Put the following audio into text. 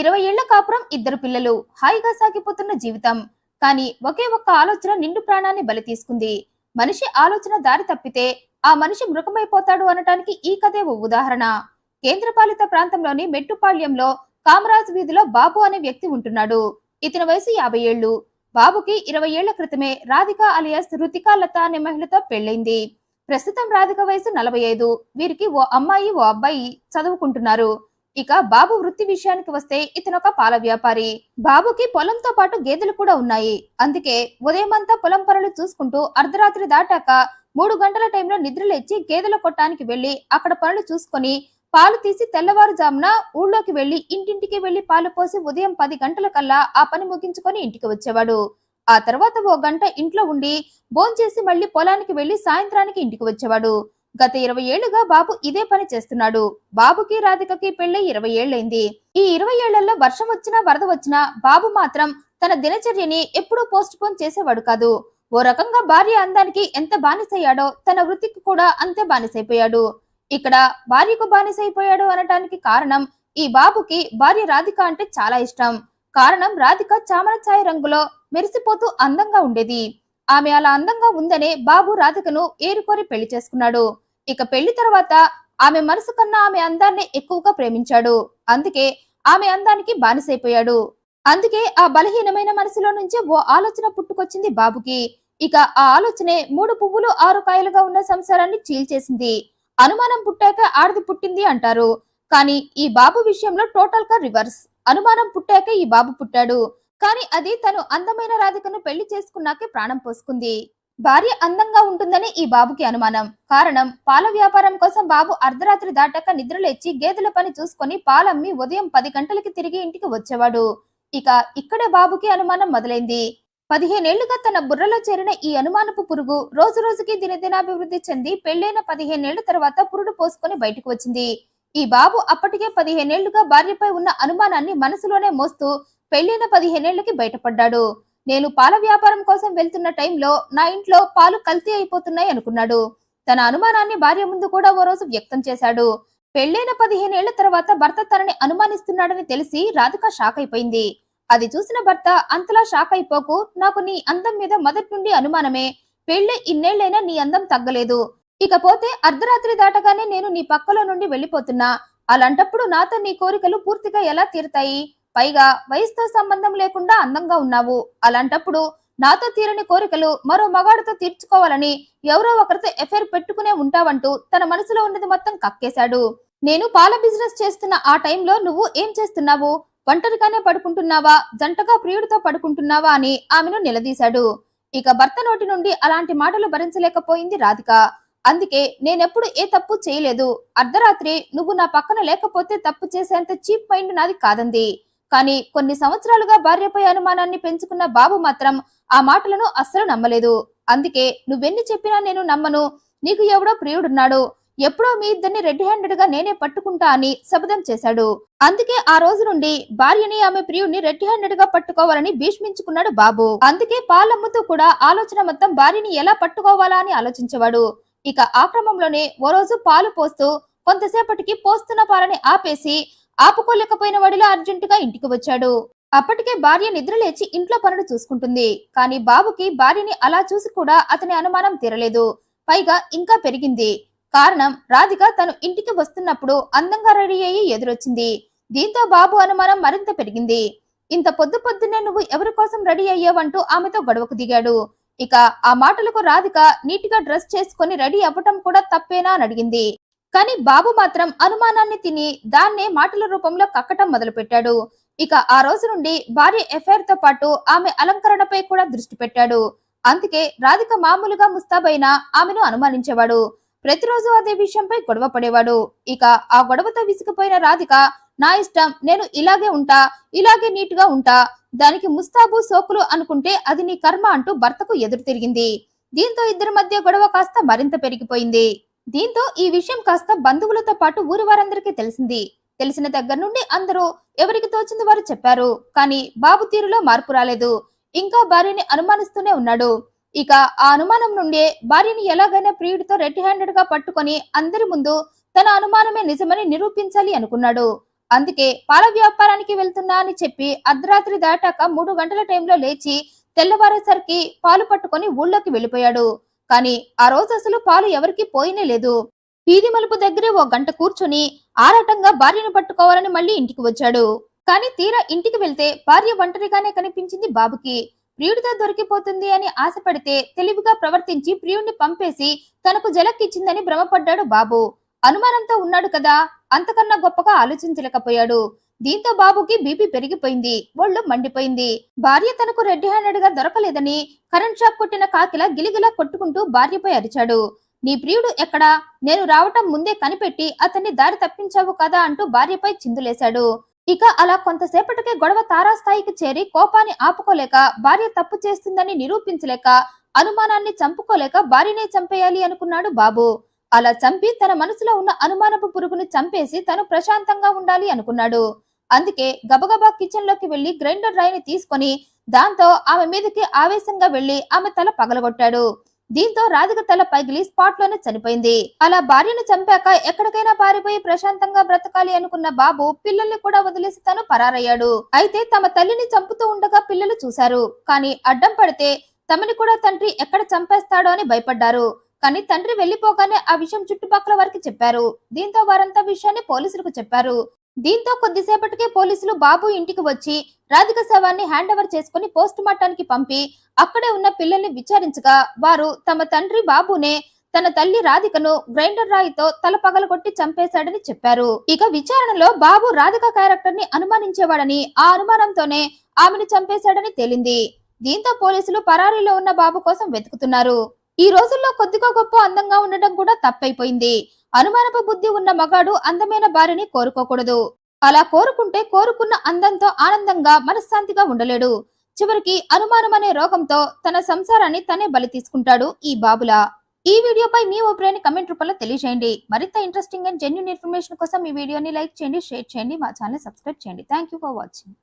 ఇరవై ఏళ్ళ కాపురం ఇద్దరు పిల్లలు. హాయిగా సాగిపోతున్న జీవితం. కానీ ఒకే ఒక్క ఆలోచన నిండు ప్రాణాన్ని బలి తీసుకుంది. మనిషి ఆలోచన దారి తప్పితే ఆ మనిషి మృగమైపోతాడు అనటానికి ఈ కథే ఓ ఉదాహరణ. కేంద్రపాలిత ప్రాంతంలోని మెట్టుపాళ్యంలో కామరాజ్ వీధిలో బాబు అనే వ్యక్తి ఉంటున్నాడు. ఇతని వయసు యాభై ఏళ్ళు బాబుకి ఇరవై ఏళ్ళ క్రితమే రాధిక అలియాస్ రుతికా లత అనే మహిళతో పెళ్ళైంది ప్రస్తుతం రాధిక వయసు నలభై ఐదు. వీరికి ఓ అమ్మాయి ఓ అబ్బాయి చదువుకుంటున్నారు. ఇక బాబు వృత్తి విషయానికి వస్తే ఇతనొక పాల వ్యాపారి. బాబుకి పొలంతో పాటు గేదెలు కూడా ఉన్నాయి. అందుకే ఉదయమంతా పొలం పనులు చూసుకుంటూ అర్ధరాత్రి దాటాక మూడు గంటల టైంలో నిద్రలేచి గేదెల కొట్టానికి వెళ్ళి అక్కడ పనులు చూసుకొని పాలు తీసి తెల్లవారుజామున ఊళ్ళోకి వెళ్ళి ఇంటింటికి వెళ్ళి పాలు పోసి ఉదయం పది గంటల కల్లా ఆ పని ముగించుకొని ఇంటికి వచ్చేవాడు. ఆ తర్వాత ఓ గంట ఇంట్లో ఉండి భోంచేసి మళ్ళీ పొలానికి వెళ్ళి సాయంత్రానికి ఇంటికి వచ్చేవాడు. గత ఇరవై ఏళ్ళుగా బాబు ఇదే పని చేస్తున్నాడు. బాబుకి రాధికకి పెళ్ళి ఇరవై ఏళ్ళైంది ఈ ఇరవై ఏళ్ళలో వర్షం వచ్చినా వరద వచ్చినా బాబు మాత్రం తన దినచర్యని ఎప్పుడూ పోస్ట్ పోన్ చేసేవాడు కాదు. ఓ రకంగా భార్య అందానికి ఎంత బానిసయ్యాడో తన వృత్తికి కూడా అంతే బానిసైపోయాడు. ఇక్కడ భార్యకు బానిసైపోయాడు అనటానికి కారణం ఈ బాబుకి భార్య రాధిక అంటే చాలా ఇష్టం. కారణం రాధిక చామర ఛాయ రంగులో మెరిసిపోతూ అందంగా ఉండేది. ఆమె అలా అందంగా ఉందనే బాబు రాధికను ఏరుకోరి పెళ్ళి చేసుకున్నాడు. ఇక పెళ్ళి తర్వాత ఆమె మనసు కన్నా ఆమె అందాన్ని ఎక్కువగా ప్రేమించాడు. అందుకే ఆమె అందానికి బానిసైపోయాడు. అందుకే ఆ బలహీనమైన మనసులో నుంచి ఓ ఆలోచన పుట్టుకొచ్చింది బాబుకి. ఇక ఆ ఆలోచనే మూడు పువ్వులు ఆరు కాయలుగా ఉన్న సంసారాన్ని చీల్చేసింది. అనుమానం పుట్టాక ఆడది పుట్టింది అంటారు. కానీ ఈ బాబు విషయంలో టోటల్గా రివర్స్. అనుమానం పుట్టాక ఈ బాబు పుట్టాడు. కానీ అది తను అందమైన రాధికను పెళ్ళి చేసుకున్నాకే ప్రాణం పోసుకుంది. భార్య అందంగా ఉంటుందని ఈ బాబుకి అనుమానం. కారణం పాల వ్యాపారం కోసం బాబు అర్ధరాత్రి దాటాక నిద్రలేచి గేదెల పని చూసుకొని పాలమ్మి ఉదయం పది గంటలకి తిరిగి ఇంటికి వచ్చేవాడు. ఇక ఇక్కడే బాబుకి అనుమానం మొదలైంది. పదిహేనేళ్ళుగా తన బుర్రలో చేరిన ఈ అనుమానపు పురుగు రోజు రోజుకి దినదినాభివృద్ధి చెంది పెళ్ళైన పదిహేనేళ్ళ తర్వాత పురుడు పోసుకొని బయటకు వచ్చింది. ఈ బాబు అప్పటికే పదిహేనేళ్ళుగా భార్యపై ఉన్న అనుమానాన్ని మనసులోనే మోస్తూ పెళ్ళైన పదిహేనేళ్ళకి బయటపడ్డాడు. నేను పాల వ్యాపారం కోసం వెళ్తున్న టైంలో నా ఇంట్లో పాలు కల్తీ అయిపోతున్నాయి అనుకున్నాడు. తన అనుమానాన్ని భార్య ముందు కూడా ఓ రోజు వ్యక్తం చేశాడు. పెళ్ళైన పదిహేనేళ్ళ తర్వాత భర్త తనని అనుమానిస్తున్నాడని తెలిసి రాధిక షాక్ అయిపోయింది. అది చూసిన భర్త అంతలా షాక్ అయిపోకు. నాకు నీ అందం మీద మొదటి నుండి అనుమానమే. పెళ్ళి ఇన్నేళ్ళైనా నీ అందం తగ్గలేదు. ఇకపోతే అర్ధరాత్రి దాటగానే నేను నీ పక్కలో నుండి వెళ్ళిపోతున్నా. అలాంటప్పుడు నాతో నీ కోరికలు పూర్తిగా ఎలా తీరుతాయి? పైగా వయసుతో సంబంధం లేకుండా అందంగా ఉన్నావు. అలాంటప్పుడు నాతో తీరని కోరికలు మరో మగాడితో తీర్చుకోవాలని ఎవరో ఒకరితో ఎఫైర్ పెట్టుకునే ఉంటావంటూ తన మనసులో ఉన్నది మొత్తం కక్కేశాడు. నేను పాల బిజినెస్ చేస్తున్న ఆ టైంలో నువ్వు ఏం చేస్తున్నావు? ఒంటరిగానే పడుకుంటున్నావా? జంటగా ప్రియుడితో పడుకుంటున్నావా అని ఆమెను నిలదీశాడు. ఇక భర్త నోటి నుండి అలాంటి మాటలు భరించలేకపోయింది రాధిక. అందుకే నేనెప్పుడు ఏ తప్పు చేయలేదు. అర్ధరాత్రి నువ్వు నా పక్కన లేకపోతే తప్పు చేసేంత చీప్ మైండ్ నాది కాదంది. కానీ కొన్ని సంవత్సరాలుగా భార్యపై అనుమానాన్ని పెంచుకున్న బాబు మాత్రం ఆ మాటలను అస్సలు నమ్మలేదు. అందుకే నువ్వెన్ని చెప్పినా నేను నమ్మను. నీకు ఎవడో ప్రియుడున్నాడు. ఎప్పుడో మీ ఇద్దరిని రెడ్ హ్యాండెడ్గా నేనే పట్టుకుంటా అని శపథం చేశాడు. అందుకే ఆ రోజు నుండి భార్యని ఆమె ప్రియుడిని రెడ్ హ్యాండెడ్గా పట్టుకోవాలని భీష్మించుకున్నాడు బాబు. అందుకే పాలమ్ముతూ కూడా ఆలోచన మొత్తం భార్యని ఎలా పట్టుకోవాలా అని ఆలోచించేవాడు. ఇక ఆ క్రమంలోనే ఓ రోజు పాలు పోస్తూ కొంతసేపటికి పోస్తున్న పాలని ఆపేసి ఆపుకోలేకపోయిన వాడిలో అర్జెంటుగా ఇంటికి వచ్చాడు. అప్పటికే భార్య నిద్రలేచి ఇంట్లో పనులు చూసుకుంటుంది. కానీ బాబుకి భార్యని అలా చూసి కూడా అతని అనుమానం తీరలేదు. పైగా ఇంకా పెరిగింది. కారణం రాధిక తను ఇంటికి వస్తున్నప్పుడు అందంగా రెడీ అయ్యి ఎదురొచ్చింది. దీంతో బాబు అనుమానం మరింత పెరిగింది. ఇంత పొద్దు పొద్దున్నే నువ్వు ఎవరి కోసం రెడీ అయ్యావంటూ ఆమెతో గొడవకు దిగాడు. ఇక ఆ మాటలకు రాధిక నీట్గా డ్రెస్ చేసుకుని రెడీ అవ్వటం కూడా తప్పేనా అని అడిగింది. కానీ బాబు మాత్రం అనుమానాన్ని తిని దాన్నే మాటల రూపంలో కక్కటం మొదలుపెట్టాడు. ఇక ఆ రోజు నుండి భార్య ఎఫ్ఐఆర్తో పాటు ఆమె అలంకరణపై కూడా దృష్టి పెట్టాడు. అందుకే రాధిక మామూలుగా ముస్తాబైన ఆమెను అనుమానించేవాడు. ప్రతిరోజు అదే విషయంపై గొడవ పడేవాడు. ఇక ఆ గొడవతో విసిగిపోయిన రాధిక నా ఇష్టం నేను ఇలాగే ఉంటా ఇలాగే నీట్గా ఉంటా దానికి ముస్తాబు సోకులు అనుకుంటే అది నీ కర్మ అంటూ భర్తకు ఎదురు తిరిగింది. దీంతో ఇద్దరి మధ్య గొడవ కాస్త మరింత పెరిగిపోయింది. దీంతో ఈ విషయం కాస్త బంధువులతో పాటు ఊరి వారందరికీ తెలిసింది. తెలిసిన దగ్గర నుండి అందరూ ఎవరికి తోచింది వారు చెప్పారు. కానీ బాబు తీరులో మార్పు రాలేదు. ఇంకా భార్యని అనుమానిస్తూనే ఉన్నాడు. ఇక ఆ అనుమానం నుండే భార్యని ఎలాగైనా ప్రియుడితో రెడ్ హ్యాండెడ్గా పట్టుకొని అందరి ముందు తన అనుమానమే నిజమని నిరూపించాలి అనుకున్నాడు. అందుకే పాల వ్యాపారానికి వెళ్తున్నా అని చెప్పి అర్ధరాత్రి దాటాక మూడు గంటల టైంలో లేచి తెల్లవారేసరికి పాలు పట్టుకొని ఊళ్ళోకి వెళ్ళిపోయాడు. కానీ ఆ రోజు అసలు పాలు ఎవరికి పోయినే లేదు. వీధి మలుపు దగ్గరే ఓ గంట కూర్చొని ఆరాటంగా భార్యను పట్టుకోవాలని మళ్ళీ ఇంటికి వచ్చాడు. కానీ తీరా ఇంటికి వెళ్తే భార్య ఒంటరిగానే కనిపించింది బాబుకి. ప్రియుడితో దొరికిపోతుంది అని ఆశపడితే తెలివిగా ప్రవర్తించి ప్రియుడిని పంపేసి తనకు జలక్కిచ్చిందని భ్రమపడ్డాడు బాబు. అనుమానంతో ఉన్నాడు కదా అంతకన్నా గొప్పగా ఆలోచించలేకపోయాడు. దీంతో బాబుకి బీపీ పెరిగిపోయింది ఒళ్ళు మండిపోయింది. భార్య తనకు రెడ్ హ్యాండెడ్గా దొరకలేదని కరెంట్ షాక్ కొట్టిన కాకిలా గిలిగిలా కొట్టుకుంటూ భార్యపై అరిచాడు. నీ ప్రియుడు ఎక్కడా? నేను రావటం ముందే కనిపెట్టి అతన్ని దారి తప్పించావు కదా అంటూ భార్యపై చిందులేశాడు. ఇక అలా కొంతసేపటికే గొడవ తారాస్థాయికి చేరి కోపాన్ని ఆపుకోలేక భార్య తప్పు చేస్తుందని నిరూపించలేక అనుమానాన్ని చంపుకోలేక భార్యనే చంపేయాలి అనుకున్నాడు బాబు. అలా చంపి తన మనసులో ఉన్న అనుమానపు పురుగును చంపేసి తను ప్రశాంతంగా ఉండాలి అనుకున్నాడు. అందుకే గబగబా కిచెన్లోకి వెళ్ళి గ్రైండర్ రాయిని తీసుకొని దాంతో ఆమె మీదకి ఆవేశంగా వెళ్ళి ఆమె తల పగలగొట్టాడు. దీంతో రాధిక తల పగిలి స్పాట్లోనే చనిపోయింది. అలా భార్యను చంపాక ఎక్కడికైనా పారిపోయి ప్రశాంతంగా బ్రతకాలి అనుకున్న బాబు పిల్లల్ని కూడా వదిలేసి తను పరారయ్యాడు. అయితే తమ తల్లిని చంపుతూ ఉండగా పిల్లలు చూశారు. కానీ అడ్డం పడితే తమని కూడా తండ్రి ఎక్కడ చంపేస్తాడో అని భయపడ్డారు. కానీ తండ్రి వెళ్ళిపోగానే ఆ విషయం చుట్టుపక్కల వారికి చెప్పారు. దీంతో వారంతా విషయాన్ని పోలీసులకు చెప్పారు. దీంతో కొద్దిసేపటికే పోలీసులు బాబు ఇంటికి వచ్చి రాధిక శవాన్ని హ్యాండ్ ఓవర్ చేసుకుని పోస్ట్ మార్టానికి పంపి అక్కడే ఉన్న పిల్లల్ని విచారించగా వారు తమ తండ్రి బాబునే తన తల్లి రాధికను గ్రైండర్ రాయితో తల పగలగొట్టి చంపేశాడని చెప్పారు. ఇక విచారణలో బాబు రాధిక క్యారెక్టర్ని అనుమానించేవాడని ఆ అనుమానంతోనే ఆమెను చంపేశాడని తేలింది. దీంతో పోలీసులు పరారీలో ఉన్న బాబు కోసం వెతుకుతున్నారు. ఈ రోజుల్లో కొద్దిగా గొప్ప అందంగా ఉండటం కూడా తప్పైపోయింది. అనుమానపు బుద్ధి ఉన్న మగాడు అందమైన భార్యని కోరుకోకూడదు. అలా కోరుకుంటే కోరుకున్న అందంతో ఆనందంగా మనశ్శాంతిగా ఉండలేడు. చివరికి అనుమానం అనే రోగంతో తన సంసారాన్ని తనే బలి తీసుకుంటాడు ఈ బాబులా. ఈ వీడియోపై మీ ఓపెన్ కమెంట్ రూపంలో తెలియజేయండి. మరింత ఇంట్రెస్టింగ్ అండ్ జెన్యున్ ఇన్ఫర్మేషన్ కోసం ఈ వీడియోని లైక్ చేయండి షేర్ చేయండి మా ఛానల్ సబ్స్క్రైబ్ చేయండి. Thank you for watching.